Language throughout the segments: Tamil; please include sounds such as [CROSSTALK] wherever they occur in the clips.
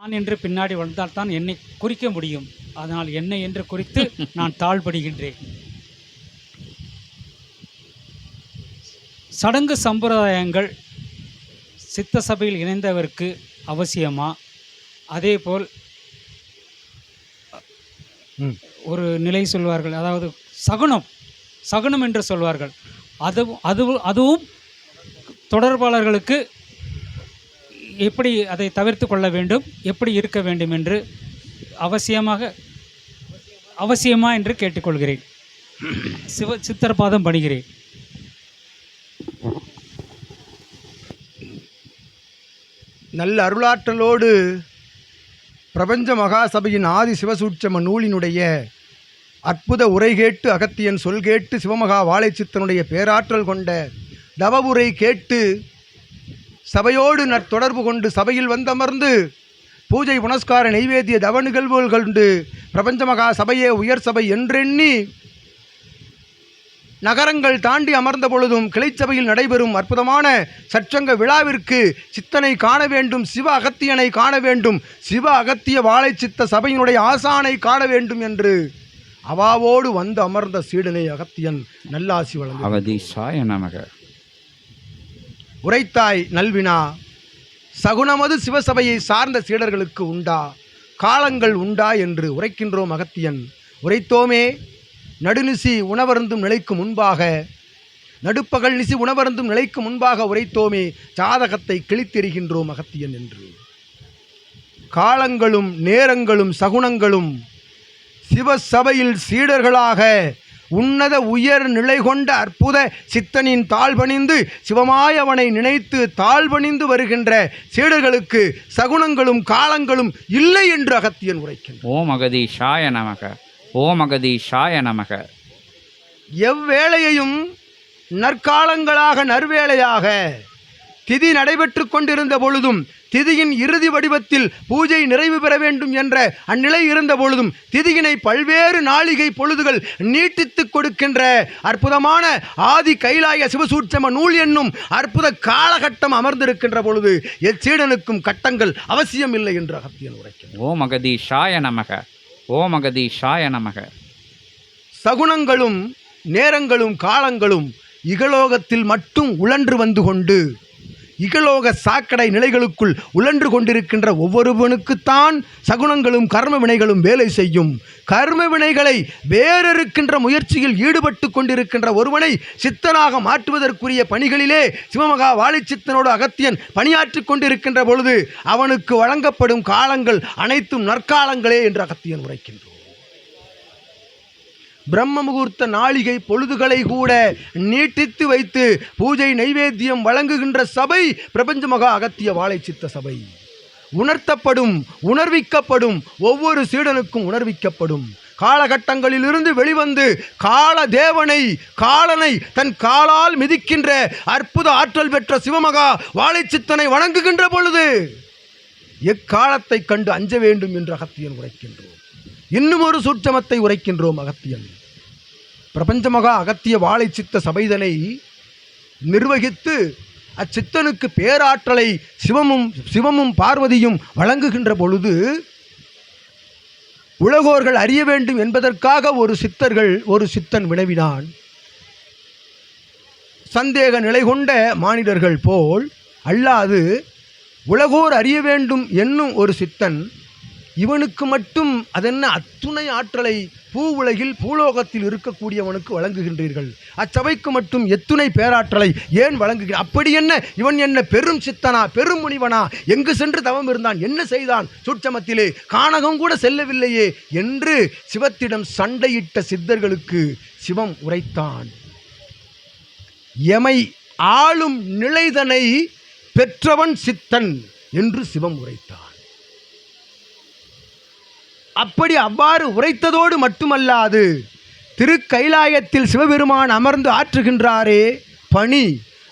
நான் என்று பின்னாடி வந்தால் தான் என்னை குறிக்க முடியும். அதனால் என்னை என்று குறித்து [LAUGHS] நான் தாழ்படுகின்றேன். சடங்கு சம்பிரதாயங்கள் சித்த சபையில் இணைந்தவருக்கு அவசியமா? அதேபோல் ம். ஒரு நிலை சொல்வார்கள். அதாவது சகுனம் சகுனம் என்று சொல்வார்கள். அது அது அதுவும் தொடர்பாளர்களுக்கு எப்படி அதை தவிர்த்து கொள்ள வேண்டும்? எப்படி இருக்க வேண்டும் என்று அவசியமாக அவசியமா என்று கேட்டுக்கொள்கிறேன். சிவ சித்தர்பாதம் பணிகிறேன். நல்ல அருளாற்றலோடு பிரபஞ்ச மகாசபையின் ஆதி சிவசூட்சம நூலினுடைய அற்புத உரை கேட்டு அகத்தியன் சொல் கேட்டு சிவமகா வாழைச்சித்தனுடைய பேராற்றல் கொண்ட தவ உரை கேட்டு சபையோடு நற்தொடர்பு கொண்டு சபையில் வந்தமர்ந்து பூஜை புனஸ்கார நெய்வேத்திய தவ நிகழ்வுகள் கண்டு பிரபஞ்ச மகா சபையே உயர் சபை என்றெண்ணி நகரங்கள் தாண்டி அமர்ந்த பொழுதும் கிளைச்சபையில் நடைபெறும் அற்புதமான சற்சங்க விழாவிற்கு சித்தனை காண வேண்டும் சிவ அகத்தியனை காண வேண்டும் சிவ அகத்திய வாழை சித்த சபையினுடைய ஆசானை காண வேண்டும் என்று அவாவோடு வந்து அமர்ந்த சீடனை அகத்தியன் நல்லாசி வழங்க நமக. உரைத்தாய் நல்வினா சகுனமது சிவசபையை சார்ந்த சீடர்களுக்கு உண்டா? காலங்கள் உண்டா என்று உரைக்கின்றோம் அகத்தியன் உரைத்தோமே நடுநிசி உணவருந்தும் நிலைக்கு முன்பாக நடுப்பகல் நிசி உணவருந்தும் நிலைக்கு முன்பாக உரைத்தோமே ஜாதகத்தை கிழித்தெறிகின்றோம் அகத்தியன் என்று. காலங்களும் நேரங்களும் சகுனங்களும் சிவசபையில் சீடர்களாக உன்னத உயர் நிலை கொண்ட அற்புத சித்தனின் தாழ்பணிந்து சிவமாயவனை நினைத்து தாழ்பணிந்து வருகின்ற சீடர்களுக்கு சகுனங்களும் காலங்களும் இல்லை என்று அகத்தியன் உரைக்கின்றான். ஓம் அகதீஷாய நமக ஓம் அகதீஷாய நமக. எவ்வேளையையும் நற்காலங்களாக நற்வேளையாக திதி நடைபெற்று கொண்டிருந்த பொழுதும் திதியின் இறுதி வடிவத்தில் பூஜை நிறைவு பெற வேண்டும் என்ற அந்நிலை இருந்த பொழுதும் திதியினை பல்வேறு நாளிகை பொழுதுகள் நீட்டித்து கொடுக்கின்ற அற்புதமான ஆதி கைலாய சிவசூட்சம நூல் என்னும் அற்புத காலகட்டம் அமர்ந்திருக்கின்ற பொழுது எச்சீடனுக்கும் கட்டங்கள் அவசியம் இல்லை என்று அகத்தியன் உரைக்கிறார் ஓம் அகதீஷாய நமக ஓம் அகதீஷாய நமக. சகுனங்களும் நேரங்களும் காலங்களும் இகலோகத்தில் மட்டும் உழன்று வந்து கொண்டு இகலோக சாக்கடை நிலைகளுக்குள் உழன்று கொண்டிருக்கின்ற ஒவ்வொருவனுக்குத்தான் சகுனங்களும் கர்ம வினைகளும் வேலை செய்யும். கர்ம வினைகளை வேறறுக்கின்ற முயற்சியில் ஈடுபட்டு கொண்டிருக்கின்ற ஒருவனை சித்தனாக மாற்றுவதற்குரிய பணிகளிலே சிவமகா வாழிச்சித்தனோடு அகத்தியன் பணியாற்றிக் கொண்டிருக்கின்ற பொழுது அவனுக்கு வழங்கப்படும் காலங்கள் அனைத்தும் நற்காலங்களே என்று அகத்தியன் உரைக்கின்றோம் பிரம்ம முகூர்த்த நாளிகை பொழுதுகளை கூட நீட்டித்து வைத்து பூஜை நைவேத்தியம் வழங்குகின்ற சபை பிரபஞ்ச மகா அகத்திய வாழைச்சித்த சபை. உணர்த்தப்படும் உணர்விக்கப்படும் ஒவ்வொரு சீடனுக்கும் உணர்விக்கப்படும். காலகட்டங்களிலிருந்து வெளிவந்து கால தேவனை காலனை தன் காலால் மிதிக்கின்ற அற்புத ஆற்றல் பெற்ற சிவமகா வாழைச்சித்தனை வணங்குகின்ற பொழுது எக்காலத்தை கண்டு அஞ்ச வேண்டும் என்று அகத்தியன் உரைக்கின்றோம். இன்னும் ஒரு சூட்சமத்தை உரைக்கின்றோம் அகத்தியன். பிரபஞ்சமகா அகத்திய வாழை சித்த சபைதனை நிர்வகித்து அச்சித்தனுக்கு பேராற்றலை சிவமும் சிவமும் பார்வதியும் வழங்குகின்ற பொழுது உலகோர்கள் அறிய வேண்டும் என்பதற்காக ஒரு சித்தர்கள் ஒரு சித்தன் வினவினான். சந்தேக நிலை கொண்ட மானிடர்கள் போல் அல்லாது உலகோர் அறிய வேண்டும் என்னும் ஒரு சித்தன் இவனுக்கு மட்டும் அதென்ன அத்துணை ஆற்றலை பூ உலகில் பூலோகத்தில் இருக்கக்கூடியவனுக்கு வழங்குகின்றீர்கள். அச்சபைக்கு மட்டும் எத்துணை பேராற்றலை ஏன் வழங்குகிற? அப்படி என்ன? இவன் என்ன பெரும் சித்தனா பெரும் முனிவனா? எங்கு சென்று தவம் இருந்தான்? என்ன செய்தான்? சூட்சமத்திலே கானகம் கூட செல்லவில்லையே என்று சிவத்திடம் சண்டையிட்ட சித்தர்களுக்கு சிவம் உரைத்தான். எமை ஆளும் நிலைதனை பெற்றவன் சித்தன் என்று சிவம் உரைத்தான். அப்படி அவ்வாறு உரைத்ததோடு மட்டுமல்லாது திருக்கைலாயத்தில் சிவபெருமான் அமர்ந்து ஆற்றுகின்றாரே பணி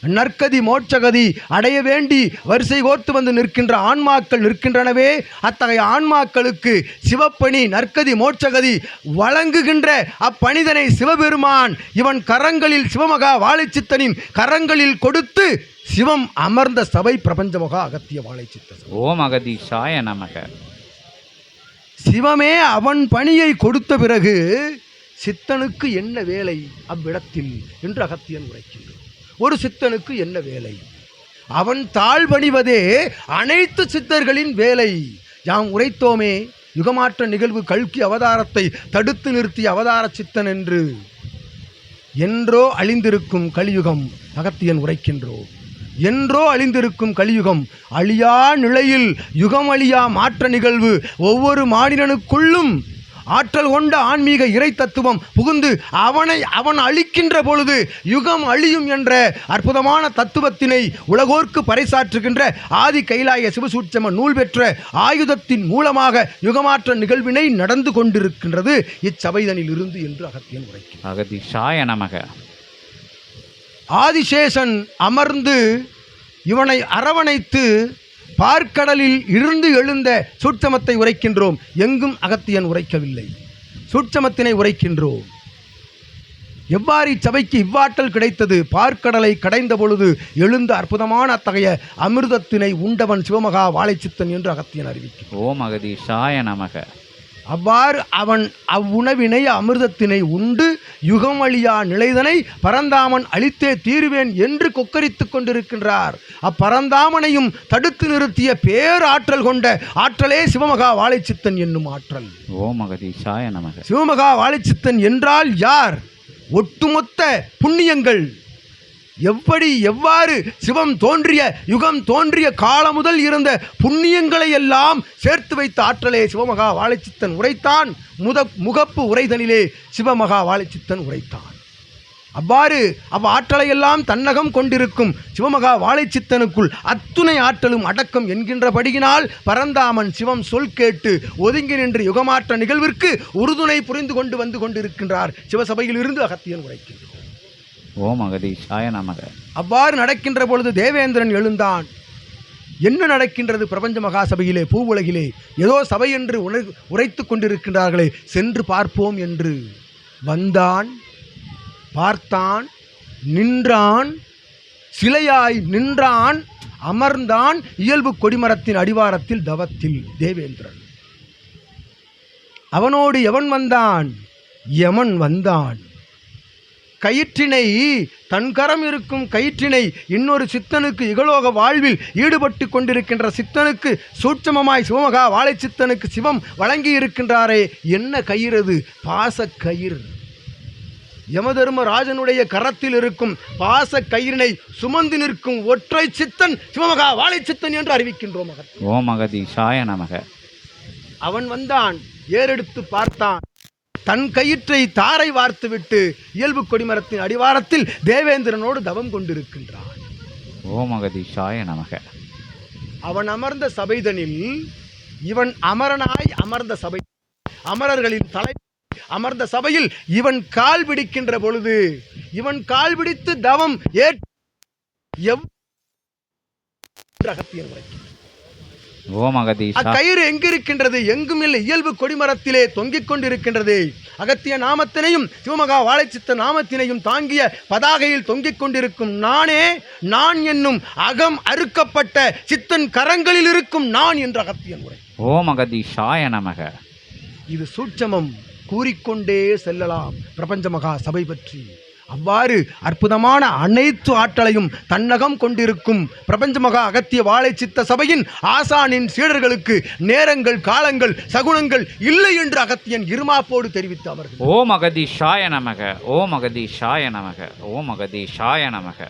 நற்கதி மோட்சகதி அடைய வேண்டி வரிசை கோர்த்து வந்து நிற்கின்ற ஆன்மாக்கள் நிற்கின்றனவே அத்தகைய ஆன்மாக்களுக்கு சிவப்பணி நற்கதி மோட்சகதி வழங்குகின்ற அப்பணிதனை சிவபெருமான் இவன் கரங்களில் சிவமகா வாழைச்சித்தனின் கரங்களில் கொடுத்து சிவம் அமர்ந்த சபை பிரபஞ்சமகா அகத்திய வாழைச்சித்த ஓம் அகதி சாய நமக. சிவமே அவன் பணியை கொடுத்த பிறகு சித்தனுக்கு என்ன வேலை? அவ்விடத்தில் என்று அகத்தியன் உரைக்கின்றான். ஒரு சித்தனுக்கு என்ன வேலை? அவன் தாழ்பணிவதே அனைத்து சித்தர்களின் வேலை. யாம் உரைத்தோமே யுகமாற்ற நிகழ்வு கல்கி அவதாரத்தை தடுத்து நிறுத்திய அவதார சித்தன் என்று. என்றோ அழிந்திருக்கும் கலியுகம் அகத்தியன் உரைக்கின்றோம். என்றோ அழிந்திருக்கும் கலியுகம் அழியா நிலையில் யுகம் அழியா மாற்ற நிகழ்வு ஒவ்வொரு மாநிலனுக்குள்ளும் ஆற்றல் கொண்ட ஆன்மீக இறை தத்துவம் புகுந்து அவனை அவன் அழிக்கின்ற பொழுது யுகம் அழியும் என்ற அற்புதமான தத்துவத்தினை உலகோர்க்கு பறைசாற்றுகின்ற ஆதி கைலாய சிவசூட்சம நூல் பெற்ற ஆயுதத்தின் மூலமாக யுகமாற்ற நிகழ்வினை நடந்து கொண்டிருக்கின்றது இச்சபைதனில் இருந்து என்று அகத்தியன் உரைக்கிறார் அகதீஷாய நமக. ஆதிசேஷன் அமர்ந்து இவனை அரவணைத்து பார்க்கடலில் இருந்து எழுந்த சூட்சமத்தை உரைக்கின்றோம். எங்கும் அகத்தியன் உரைக்கவில்லை. சூட்சமத்தினை உரைக்கின்றோம். எவ்வாறு இச்சபைக்கு இவ்வாற்றல் கிடைத்தது? பார்க்கடலை கடைந்த பொழுது எழுந்த அற்புதமான அத்தகைய அமிர்தத்தினை உண்டவன் சிவமகா வாழைச்சித்தன் என்று அகத்தியன் அறிவிக்கும் ஓம் அகதீஷாய நமக. அவ்வாறு அவன் அவ்வுணவினை அமிர்தத்தினை உண்டு யுகம் அழியா நிலைதனை பரந்தாமன் அழித்தே தீருவேன் என்று கொக்கரித்துக் கொண்டிருக்கின்றார். அப்பரந்தாமனையும் தடுத்து நிறுத்திய பேராற்றல் கொண்ட ஆற்றலே சிவமகா வாழைச்சித்தன் என்னும் ஆற்றல். ஓம் அகதீஷாய நமக. சிவமகா வாழைச்சித்தன் என்றால் யார்? ஒட்டுமொத்த புண்ணியங்கள். எப்படி எவ்வாறு சிவம் தோன்றிய யுகம் தோன்றிய காலம் முதல் இருந்த புண்ணியங்களை எல்லாம் சேர்த்து வைத்த ஆற்றலே சிவமகா வாழைச்சித்தன் உரைத்தான். முத முகப்பு உரைதனிலே சிவமகா வாழைச்சித்தன் உரைத்தான். அவ்வாறு அவ் ஆற்றலையெல்லாம் தன்னகம் கொண்டிருக்கும் சிவமகா வாழைச்சித்தனுக்குள் அத்துணை ஆற்றலும் அடக்கம் என்கின்றபடியினால் பரந்தாமன் சிவம் சொல் கேட்டு ஒதுங்கி நின்று யுகமாற்ற நிகழ்விற்கு உறுதுணை புரிந்து கொண்டு வந்து கொண்டிருக்கின்றார். சிவசபையில் இருந்து அகத்தியன் உரைக்கின்றார். ஓம் அகதீஷாய நமக. அவ்வாறு நடக்கின்ற பொழுது தேவேந்திரன் எழுந்தான். என்ன நடக்கின்றது பிரபஞ்ச மகாசபையிலே பூவுலகிலே? ஏதோ சபை என்று உணர் உரைத்து கொண்டிருக்கின்றார்களே சென்று பார்ப்போம் என்று. வந்தான் பார்த்தான் நின்றான் சிலையாய் நின்றான் அமர்ந்தான் இயல்பு கொடிமரத்தின் அடிவாரத்தில் தவத்தில் தேவேந்திரன். அவனோடு எவன் வந்தான்? யமன் வந்தான். கயிற்றினை தன் கரம் இருக்கும் கயிற்றினை இன்னொரு சித்தனுக்கு இகலோக வாழ்வில் ஈடுபட்டு கொண்டிருக்கின்ற சித்தனுக்கு சூட்சமமாய் சிவமகா வாழை சித்தனுக்கு சிவம் வழங்கி இருக்கின்றாரே என்ன கயிறது பாச கயிறு. யமதர்மராஜனுடைய கரத்தில் இருக்கும் பாச கயிறினை சுமந்து நிற்கும் ஒற்றை சித்தன் சிவமகா வாழை சித்தன் என்று அறிவிக்கின்றோம் மகன் ஓம் அகதீஷாய நமக. அவன் வந்தான் ஏறெடுத்து பார்த்தான். தன் கயிற்றை தாரை வார்த்துவிட்டு இயல்பு கொடிமரத்தின் அடிவாரத்தில் தேவேந்திரனோடு தவம் கொண்டிருக்கின்றான் ஓம் அகதீஷாய நமக அவன் அமர்ந்த சபைதனில் இவன் அமரனாய் அமர்ந்த சபை அமரர்களின் தலை அமர்ந்த சபையில் இவன் கால் பிடிக்கின்ற பொழுது இவன் கால் பிடித்து தவம் ஏற் எவ் அகத்தியன் உரைக்கிறான். அக்கயிறு எங்கிருக்கின்றது? எங்கும் இல்லை இயல்பு கொடிமரத்திலே தொங்கிக் கொண்டிருக்கின்றது. அகத்திய நாமத்தினையும் சிவமகா வாழைச்சித்த நாமத்தினையும் தாங்கிய பதாகையில் தொங்கிக் கொண்டிருக்கும் நானே நான் என்னும் அகம் அறுக்கப்பட்ட சித்தன் கரங்களில் இருக்கும் நான் என்ற அகத்தியன் உரை ஓம் அகதீஷாய நமக. இது சூட்சமம் கூறிக்கொண்டே செல்லலாம் பிரபஞ்ச மகா சபை பற்றி. அவ்வாறு அற்புதமான அனைத்து ஆற்றலையும் தன்னகம் கொண்டிருக்கும் பிரபஞ்ச மகா அகத்திய வாழை சித்த சபையின் ஆசானின் சீடர்களுக்கு நேரங்கள் காலங்கள் சகுனங்கள் இல்லை என்று அகத்தியன் இருமாப்போடு தெரிவித்து அமர்கள் ஓம் அகதீஷாய நமக ஓம் அகதீஷாய நமக ஓம் அகதீஷாய நமக.